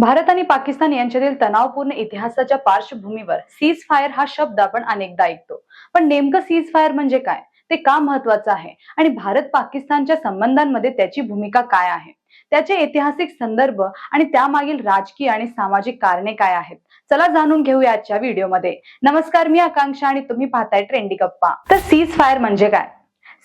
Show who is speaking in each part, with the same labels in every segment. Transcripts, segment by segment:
Speaker 1: भारत आणि पाकिस्तान यांच्यातील तणावपूर्ण इतिहासाच्या पार्श्वभूमीवर सीज फायर हा शब्द आपण अनेकदा ऐकतो. पण नेमकं सीज फायर म्हणजे काय? ते का महत्वाचं आहे? आणि भारत पाकिस्तानच्या संबंधांमध्ये त्याची भूमिका काय आहे? त्याचे ऐतिहासिक संदर्भ आणि त्यामागील राजकीय आणि सामाजिक कारणे काय आहेत? चला जाणून घेऊया आजच्या व्हिडिओमध्ये. नमस्कार मी आकांक्षा आणि तुम्ही पाहताय ट्रेंडी गप्पा. तर सीज फायर म्हणजे काय?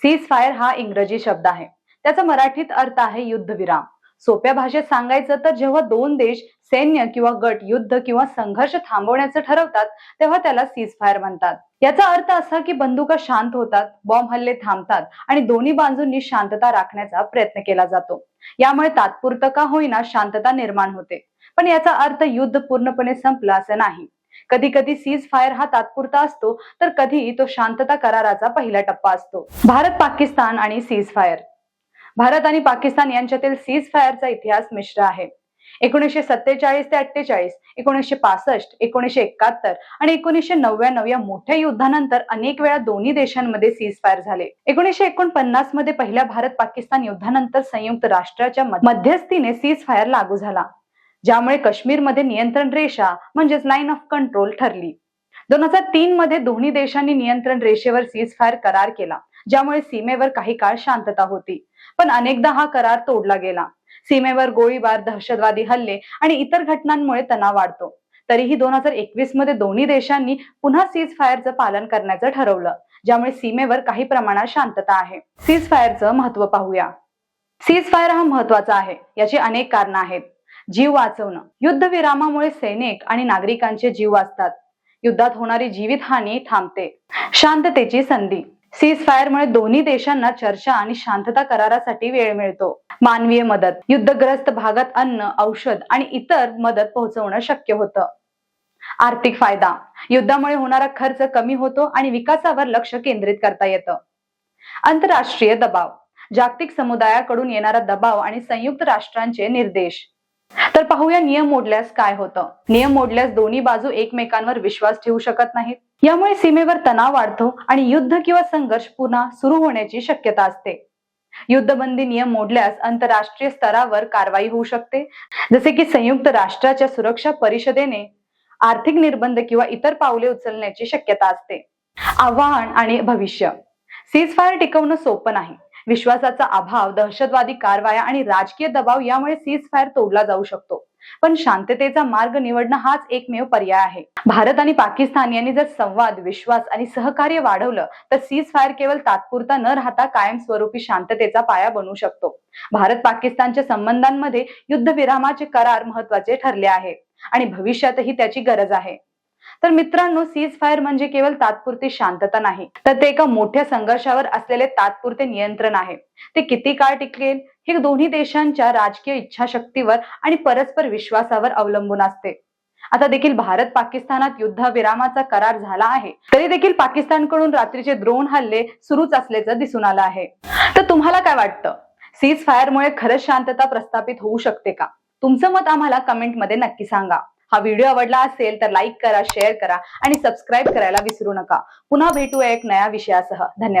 Speaker 1: सीज फायर हा इंग्रजी शब्द आहे. त्याचा मराठीत अर्थ आहे युद्धविराम. सोप्या भाषेत सांगायचं तर जेव्हा दोन देश सैन्य किंवा गट युद्ध किंवा संघर्ष थांबवण्याचं ठरवतात तेव्हा त्याला सीज फायर म्हणतात. याचा अर्थ असा की बंदुका शांत होतात बॉम्ब हल्ले थांबतात आणि दोन्ही बाजूंनी शांतता राखण्याचा प्रयत्न केला जातो. यामुळे तात्पुरतं का होईना शांतता निर्माण होते. पण याचा अर्थ युद्ध पूर्णपणे संपला असं नाही. कधी कधी सीज फायर हा तात्पुरता असतो तर कधी तो शांतता कराराचा पहिला टप्पा असतो. भारत पाकिस्तान आणि सीज फायर भारत आणि पाकिस्तान यांच्यातील सीज फायरचा इतिहास मिश्र आहे. एकोणीसशे सत्तेचाळीस ते अठ्ठेचाळीस एकोणीसशे पासष्ट एकोणीसशे एकाहत्तर आणि एकोणीसशे नव्याण्णव या मोठ्या युद्धानंतर अनेक वेळा दोन्ही देशांमध्ये सीज फायर झाले. एकोणीसशे एकोणपन्नासमध्ये पहिल्या भारत पाकिस्तान युद्धानंतर संयुक्त राष्ट्राच्या मध्यस्थीने सीज फायर लागू झाला. ज्यामुळे काश्मीरमध्ये नियंत्रण रेषा म्हणजेच लाईन ऑफ कंट्रोल ठरली. दोन हजार तीन मध्ये दोन्ही देशांनी नियंत्रण रेषेवर सीज फायर करार केला. ज्यामुळे सीमेवर काही काळ शांतता होती. पण अनेकदा हा करार तोडला गेला. सीमेवर गोळीबार दहशतवादी हल्ले आणि इतर घटनांमुळे तणाव वाढतो. तरीही दोन हजार एकवीसमध्ये दोन्ही देशांनी पुन्हा सीज फायरचं पालन करण्याचं ठरवलं ज्यामुळे सीमेवर काही प्रमाणात शांतता आहे. सीज फायरचं महत्त्व पाहूया. सीज फायर हा महत्त्वाचा आहे याची अनेक कारणं आहेत. जीव वाचवणं युद्धविरामामुळे सैनिक आणि नागरिकांचे जीव वाचतात. युद्धात होणारी जीवितहानी थांबते. शांततेची संधी सीज फायरमुळे दोन्ही देशांना चर्चा आणि शांतता करारासाठी वेळ मिळतो. मानवीय मदत युद्धग्रस्त भागात अन्न औषध आणि इतर मदत पोहोचवणं शक्य होतं. आर्थिक फायदा युद्धामुळे होणारा खर्च कमी होतो आणि विकासावर लक्ष केंद्रित करता येतं. आंतरराष्ट्रीय दबाव जागतिक समुदायाकडून येणारा दबाव आणि संयुक्त राष्ट्रांचे निर्देश. तर पाहूया नियम मोडल्यास काय होतं? नियम मोडल्यास दोन्ही बाजू एकमेकांवर विश्वास ठेवू शकत नाहीत. यामुळे सीमेवर तणाव वाढतो आणि युद्ध किंवा संघर्ष पुन्हा सुरू होण्याची शक्यता असते. युद्धबंदी नियम मोडल्यास आंतरराष्ट्रीय स्तरावर कारवाई होऊ शकते. जसे की संयुक्त राष्ट्राच्या सुरक्षा परिषदेने आर्थिक निर्बंध किंवा इतर पावले उचलण्याची शक्यता असते. आव्हान आणि भविष्य. सीज फायर टिकवणं सोपं नाही. विश्वासाचा अभाव दहशतवादी कारवाया आणि राजकीय दबाव यामुळे सीज फायर तोडला जाऊ शकतो. पण शांततेचा मार्ग निवडणं हाच एकमेव पर्याय आहे. भारत आणि पाकिस्तान यांनी जर संवाद विश्वास आणि सहकार्य वाढवलं तर सीज फायर केवळ तात्पुरता न राहता कायमस्वरूपी शांततेचा पाया बनू शकतो. भारत पाकिस्तानच्या संबंधांमध्ये युद्धविरामाचे करार महत्त्वाचे ठरले आहे आणि भविष्यातही त्याची गरज आहे. तर मित्रांनो सीज फायर म्हणजे केवळ तात्पुरती शांतता नाही तर ते एका मोठ्या संघर्षावर असलेले तात्पुरते नियंत्रण आहे. ते किती काळ टिकेल? हे दोन्ही देशांच्या राजकीय इच्छाशक्तीवर आणि परस्पर विश्वासावर अवलंबून असते. आता देखील भारत पाकिस्तानात युद्धविरामाचा करार झाला आहे तरी देखील पाकिस्तानकडून रात्रीचे ड्रोन हल्ले सुरूच असल्याचं दिसून आलं आहे. तर तुम्हाला काय वाटतं? सीज फायरमुळे खरंच शांतता प्रस्थापित होऊ शकते का? तुमचं मत आम्हाला कमेंटमध्ये नक्की सांगा. हा व्हिडिओ आवडला असेल तर लाईक करा शेअर करा आणि सबस्क्राईब करायला विसरू नका. पुन्हा भेटूया एक नया विषयासह. धन्यवाद.